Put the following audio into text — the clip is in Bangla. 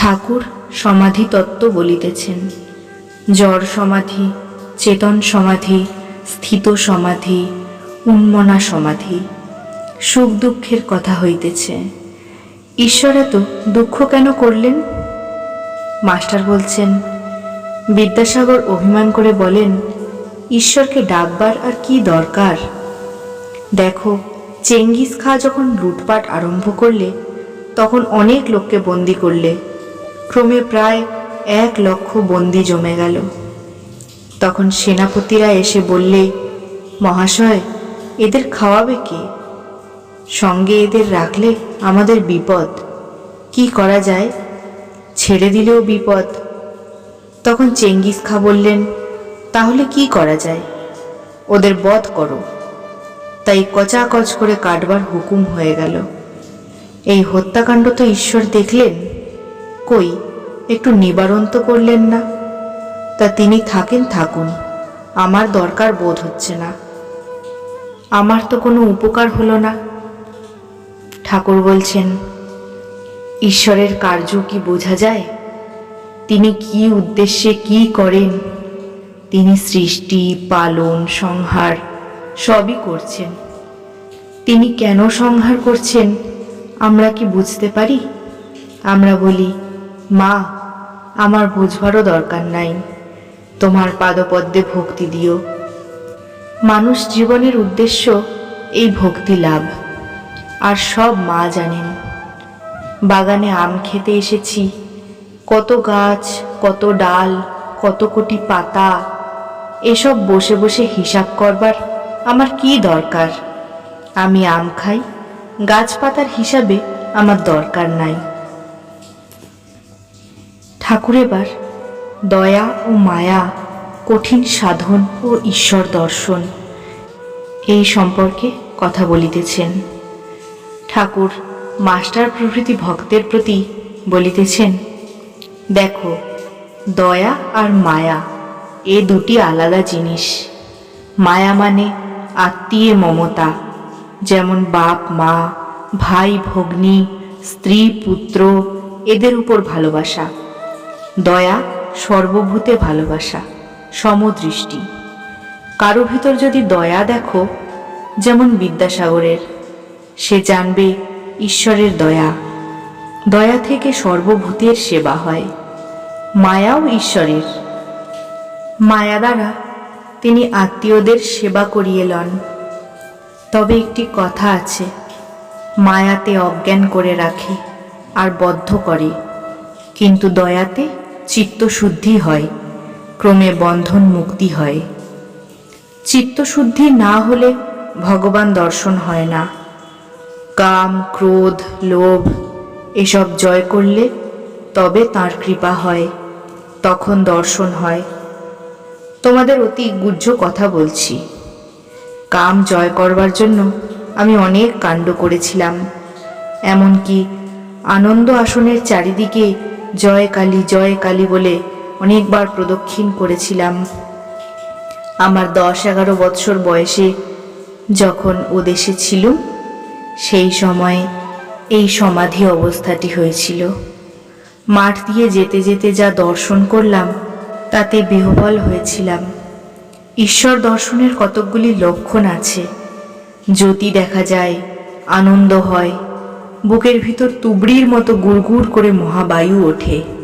ঠাকুর সমাধি তত্ত্ব বলিতেছেন। জড় সমাধি, চেতন সমাধি, স্থিত সমাধি, উন্মনা সমাধি, সুখ দুঃখের কথা হইতেছে। ঈশ্বর এত দুঃখ কেন করলেন? মাস্টার বলছেন, বিদ্যাসাগর অভিমান করে বলেন, ঈশ্বরকে ডাকবার আর কি দরকার? দেখো, চেঙ্গিস খা যখন লুটপাট আরম্ভ করলে, তখন অনেক লোককে বন্দি করলে ক্রমে প্রায় এক লক্ষ বন্দি জমে গেল। তখন সেনাপতিরা এসে বললে, মহাশয়, এদের খাওয়াবে কে? সঙ্গে এদের রাখলে আমাদের বিপদ। কি করা যায়? ছেড়ে দিলেও বিপদ। তখন চেঙ্গিস খা বললেন, তাহলে কি করা যায়? ওদের বধ করো। তাই কচাকচ করে কাটবার হুকুম হয়ে গেল। এই হত্যাকাণ্ড তো ঈশ্বর দেখলেন? কই? একটু নিবারণ তো করলেন না। তা তিনি থাকেন, থাকুন, আমার দরকার বোধ হচ্ছে না। আমার তো কোনো উপকার হলো না। ঠাকুর বলছেন, ঈশ্বরের কার্য কি বোঝা যায়? তিনি কি উদ্দেশ্যে কি করেন? তিনি সৃষ্টি, পালন, সংহার সবই করছেন। তিনি কেন সংহার করছেন? আমরা কি বুঝতে পারি? আমরা বলি, মা আমার বুঝবারও দরকার নাই। তোমার পাদপদ্মে ভক্তি দিও। মানুষ জীবনের উদ্দেশ্য এই ভক্তি লাভ। আর সব মা জানেন। বাগানে আম খেতে এসেছি। কত গাছ, কত ডাল, কত কোটি পাতা। এসব বসে বসে হিসাব করবার আমার কি দরকার? আমি আম খাই, গাছপাতার হিসাবে আমার দরকার নাই। ঠাকুর এবার দয়া ও মায়া, কঠিন সাধন ও ঈশ্বর দর্শন। এই সম্পর্কে কথা বলিতেছেন। ঠাকুর মাস্টার প্রভৃতি ভক্তের প্রতি বলিতেছেন, দেখো, দয়া আর মায়া, এ দুটি আলাদা জিনিস। মায়া মানে আত্মীয় মমতা, যেমন বাপ, মা, ভাই, ভগ্নী, স্ত্রী, পুত্র, এদের উপর ভালোবাসা। দয়া, সর্বভূতে ভালোবাসা, সমদৃষ্টি। কারও ভিতর যদি দয়া দেখো, যেমন বিদ্যাসাগরের, সে জানবে ঈশ্বরের দয়া। দয়া থেকে সর্বভূতের সেবা হয়, মায়াও ঈশ্বরের। মায়া দ্বারা তিনি আত্মীয়দের সেবা করিয়ে লন। তবে একটি কথা আছে, মায়াতে অজ্ঞান করে রাখে আর বদ্ধ করে, কিন্তু দয়াতে চিত্তশুদ্ধি হয়, ক্রমে বন্ধন মুক্তি হয়। চিত্তশুদ্ধি না হলে ভগবান দর্শন হয় না। কাম, ক্রোধ, লোভ এসব জয় করলে তবে তার কৃপা হয়, তখন দর্শন হয়। তোমাদের অতি গুহ্য কথা বলছি। কাম জয় করবার জন্য আমি অনেক কাণ্ড করেছিলাম। এমনকি আনন্দ আসনের চারিদিকে জয় কালী জয় কালী বলে অনেকবার প্রদক্ষিণ করেছিলাম। আমার দশ এগারো বৎসর বয়সে যখন ও দেশে ছিলুম সেই সময় এই সমাধি অবস্থাটি হয়েছিল। মাঠ দিয়ে যেতে যেতে যা দর্শন করলাম, তাতে বিহবল হয়েছিলাম। ঈশ্বর দর্শনের কতকগুলি লক্ষণ আছে। জ্যোতি দেখা যায়, আনন্দ হয় বুকের ভিতর তুবড়ির মতো গুড়গুড় করে মহাবায়ু ওঠে।